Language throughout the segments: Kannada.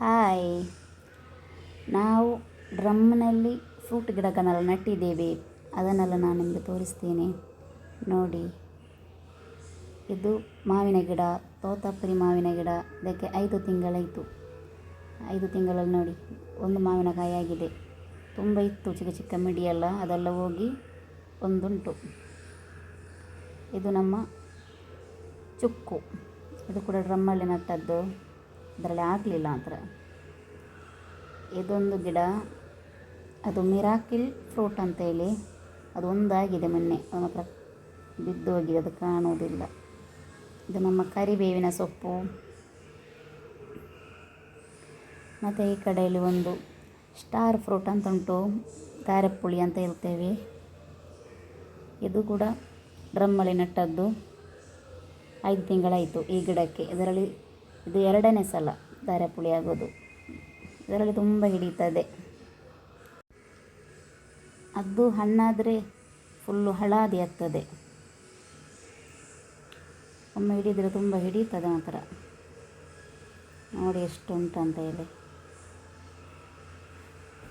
ಹಾಯ್. ನಾವು ಡ್ರಮ್ನಲ್ಲಿ ಫ್ರೂಟ್ ಗಿಡಗಳನ್ನೆಲ್ಲ ನೆಟ್ಟಿದ್ದೇವೆ. ಅದನ್ನೆಲ್ಲ ನಾನು ನಿಮಗೆ ತೋರಿಸ್ತೇನೆ. ನೋಡಿ. ಇದು ಮಾವಿನ ಗಿಡ, ತೋತಾಪುರಿ ಮಾವಿನ ಗಿಡ. ಇದಕ್ಕೆ ಐದು ತಿಂಗಳಾಯಿತು. ಐದು ತಿಂಗಳಲ್ಲಿ ನೋಡಿ, ಒಂದು ಮಾವಿನಕಾಯಿ ಆಗಿದೆ. ತುಂಬ ಇತ್ತು, ಚಿಕ್ಕ ಚಿಕ್ಕ ಮಿಡಿಯೆಲ್ಲ. ಅದೆಲ್ಲ ಹೋಗಿ ಒಂದುಂಟು. ಇದು ನಮ್ಮ ಚುಕ್ಕು. ಇದು ಕೂಡ ಡ್ರಮ್ಮಲ್ಲಿ ನಟ್ಟದ್ದು. ಅದರಲ್ಲಿ ಆಗಲಿಲ್ಲ ಅಂತ ಇದೊಂದು ಗಿಡ, ಅದು ಮಿರಾಕಿಲ್ ಫ್ರೂಟ್ ಅಂತೇಳಿ ಅದು ಒಂದಾಗಿದೆ ಮೊನ್ನೆ. ಮಾತ್ರ ಬಿದ್ದು ಹೋಗಿದೆ, ಅದು ಕಾಣುವುದಿಲ್ಲ. ಇದು ನಮ್ಮ ಕರಿಬೇವಿನ ಸೊಪ್ಪು. ಮತ್ತು ಈ ಕಡೆಯಲ್ಲಿ ಒಂದು ಸ್ಟಾರ್ ಫ್ರೂಟ್ ಅಂತ ಉಂಟು ಕಾರೆಪುಳಿ ಅಂತ ಹೇಳ್ತೇವೆ. ಇದು ಕೂಡ ಡ್ರಮ್ಮಲ್ಲಿ ನೆಟ್ಟದ್ದು. ಐದು ತಿಂಗಳಾಯಿತು ಈ ಗಿಡಕ್ಕೆ. ಇದರಲ್ಲಿ ಇದು ಎರಡನೇ ಸಲ ಧಾರೆಪುಳಿ ಆಗೋದು. ಇದರಲ್ಲಿ ತುಂಬ ಹಿಡಿತದೆ. ಅದು ಹಣ್ಣಾದರೆ ಫುಲ್ಲು ಹಳಾದಿ ಆಗ್ತದೆ. ಒಮ್ಮೆ ಹಿಡಿದರೆ ತುಂಬ ಹಿಡಿತದೆ ಮಾತ್ರ. ನೋಡಿ ಎಷ್ಟು ಅಂತ ಹೇಳಿ.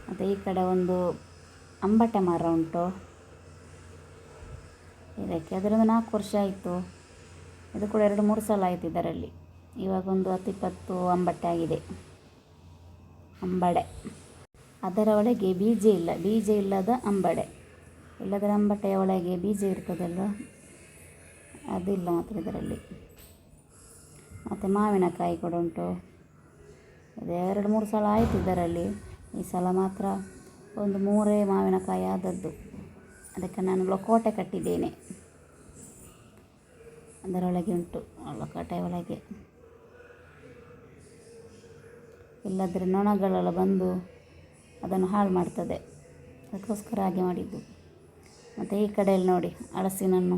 ಮತ್ತು ಈ ಕಡೆ ಒಂದು ಅಂಬಟೆ ಮರ ಉಂಟು. ಇದಕ್ಕೆ ಅದರೊಂದು ನಾಲ್ಕು ವರ್ಷ ಆಯಿತು. ಇದು ಕೂಡ ಎರಡು ಮೂರು ಸಲ ಆಯಿತು ಇದರಲ್ಲಿ. ಇವಾಗ ಒಂದು ಹತ್ತು ಇಪ್ಪತ್ತು ಅಂಬಟ್ಟೆ ಆಗಿದೆ. ಅಂಬಡೆ. ಅದರ ಒಳಗೆ ಬೀಜ ಇಲ್ಲ, ಬೀಜ ಇಲ್ಲದ ಅಂಬಡೆ. ಇಲ್ಲದರ ಅಂಬಟ್ಟೆಯ ಒಳಗೆ ಬೀಜ ಇರ್ತದಲ್ಲ ಅದಿಲ್ಲ ಮಾತ್ರ ಇದರಲ್ಲಿ. ಮತ್ತು ಮಾವಿನಕಾಯಿ ಕೂಡ ಉಂಟು. ಎರಡು, ಮೂರು ಸಲ ಆಯಿತು ಇದರಲ್ಲಿ. ಈ ಸಲ ಮಾತ್ರ ಒಂದು ಮೂರೇ ಮಾವಿನಕಾಯಿ ಆದದ್ದು. ಅದಕ್ಕೆ ನಾನು ಲೊಕೋಟೆ ಕಟ್ಟಿದ್ದೇನೆ. ಅದರೊಳಗೆ ಉಂಟು ಲೊಕೋಟೆ ಒಳಗೆ. ಇಲ್ಲದ್ರೆ ನೊಣಗಳೆಲ್ಲ ಬಂದು ಅದನ್ನು ಹಾಳು ಮಾಡ್ತದೆ. ಅದಕ್ಕೋಸ್ಕರ ಹಾಗೆ ಮಾಡಿದ್ದು. ಮತ್ತು ಈ ಕಡೆಯಲ್ಲಿ ನೋಡಿ ಹಳಸಿನನ್ನು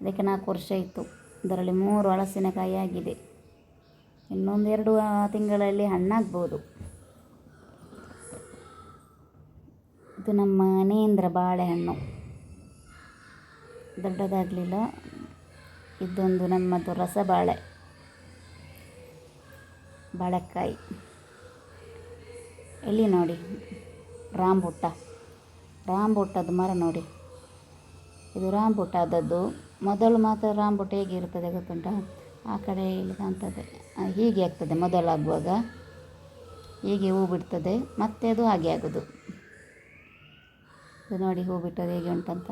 ಇದಕ್ಕೆ ನಾಲ್ಕು ವರ್ಷ ಇತ್ತು. ಇದರಲ್ಲಿ ಮೂರು ಹಲಸಿನಕಾಯಿ ಆಗಿದೆ. ಇನ್ನೊಂದು ಎರಡು ತಿಂಗಳಲ್ಲಿ ಹಣ್ಣಾಗ್ಬೋದು. ಇದು ನಮ್ಮ ನೇಂದ್ರ ಬಾಳೆಹಣ್ಣು. ದೊಡ್ಡದಾಗಲಿಲ್ಲ. ಇದೊಂದು ನಮ್ಮದು ರಸಬಾಳೆ. ಬಾಳೆಕಾಯಿ. ಇಲ್ಲಿ ನೋಡಿ? ರಾಂಬುಟ್ಟ ರಾಂಬುಟ್ಟದ ಮರ ನೋಡಿ. ಇದು ರಾಂಬುಟ್ಟ ಆದದ್ದು ಮೊದಲು ಮಾತ್ರ ರಾಂಬುಟ್ಟ ಹೇಗಿರ್ತದೆ ಗೊತ್ತುಂಟ? ಆ ಕಡೆ ಇಲ್ಲಿ ಕಾಣ್ತದೆ. ಹೀಗೆ ಆಗ್ತದೆ ಮೊದಲಾಗುವಾಗ. ಹೀಗೆ ಹೂ ಬಿಡ್ತದೆ. ಮತ್ತೆ ಅದು ಹಾಗೆ ಆಗೋದು. ಇದು ನೋಡಿ ಹೂ ಬಿಟ್ಟದ್ದು ಹೇಗೆ ಉಂಟಂತ.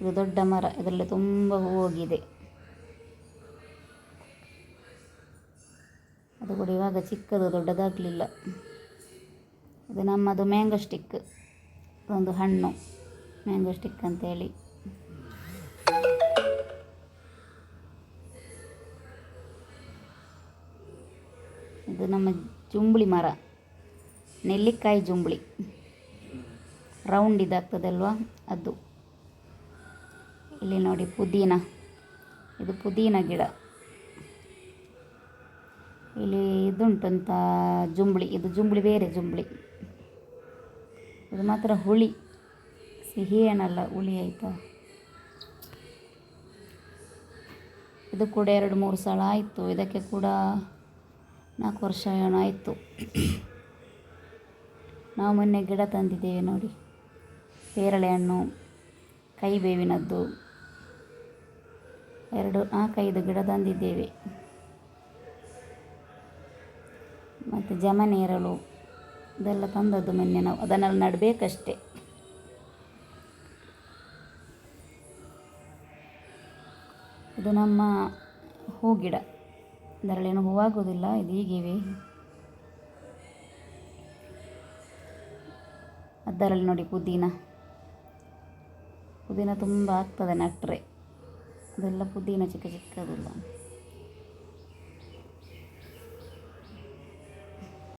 ಇದು ದೊಡ್ಡ ಮರ. ಇದರಲ್ಲಿ ತುಂಬ ಹೂ ಹೋಗಿದೆ. ಅದು ಕೂಡ, ಇವಾಗ ಚಿಕ್ಕದು, ದೊಡ್ಡದಾಗಲಿಲ್ಲ. ಇದು ನಮ್ಮದು ಮ್ಯಾಂಗೋ ಸ್ಟಿಕ್ ಒಂದು ಹಣ್ಣು ಮ್ಯಾಂಗೋ ಸ್ಟಿಕ್ ಅಂತೇಳಿ. ಇದು ನಮ್ಮ ಜುಂಬಳಿ ಮರ, ನೆಲ್ಲಿಕಾಯಿ ಜುಂಬಳಿ. ರೌಂಡ್ ಇದಾಗ್ತದಲ್ವಾ ಅದು. ಇಲ್ಲಿ ನೋಡಿ ಪುದೀನ, ಇದು ಪುದೀನ ಗಿಡ. ಇಲ್ಲಿ ಇದುಂಟಂತ ಜುಂಬಳಿ, ಇದು ಜುಂಬಳಿ ಬೇರೆ ಜುಂಬಳಿ. ಇದು ಮಾತ್ರ ಹುಳಿ, ಸಿಹಿ ಏನಲ್ಲ, ಹುಳಿ ಆಯಿತಾ? ಇದು ಕೂಡ ಎರಡು ಮೂರು ಸಲ ಆಯಿತು, ಇದಕ್ಕೆ ಕೂಡ ನಾಲ್ಕು ವರ್ಷ ಏನೋ ನಾವು ಮೊನ್ನೆ ಗಿಡ ತಂದಿದ್ದೇವೆ ನೋಡಿ, ಪೇರಳೆ ಹಣ್ಣು, ಕೈಬೇವಿನದ್ದು. ಎರಡು ನಾಲ್ಕೈದು ಗಿಡ ತಂದಿದ್ದೇವೆ. ಮತ್ತು ಜಮನೇರಳು ಇದೆಲ್ಲ ತಂದದ್ದು ಮೊನ್ನೆ ನಾವು. ಅದನ್ನೆಲ್ಲ ನಡಬೇಕಷ್ಟೆ. ಇದು ನಮ್ಮ ಹೂ ಗಿಡ ಅದರಲ್ಲೇನು ಹೂವಾಗೋದಿಲ್ಲ ಇದು ಹೀಗಿವೆ. ಅದರಲ್ಲಿ ನೋಡಿ ಪುದೀನ. ಪುದೀನ ತುಂಬ ಆಗ್ತದೆ ನಟ್ಟರೆ ಅದೆಲ್ಲ ಪುದೀನ ಚಿಕ್ಕ ಚಿಕ್ಕದಿಲ್ಲ.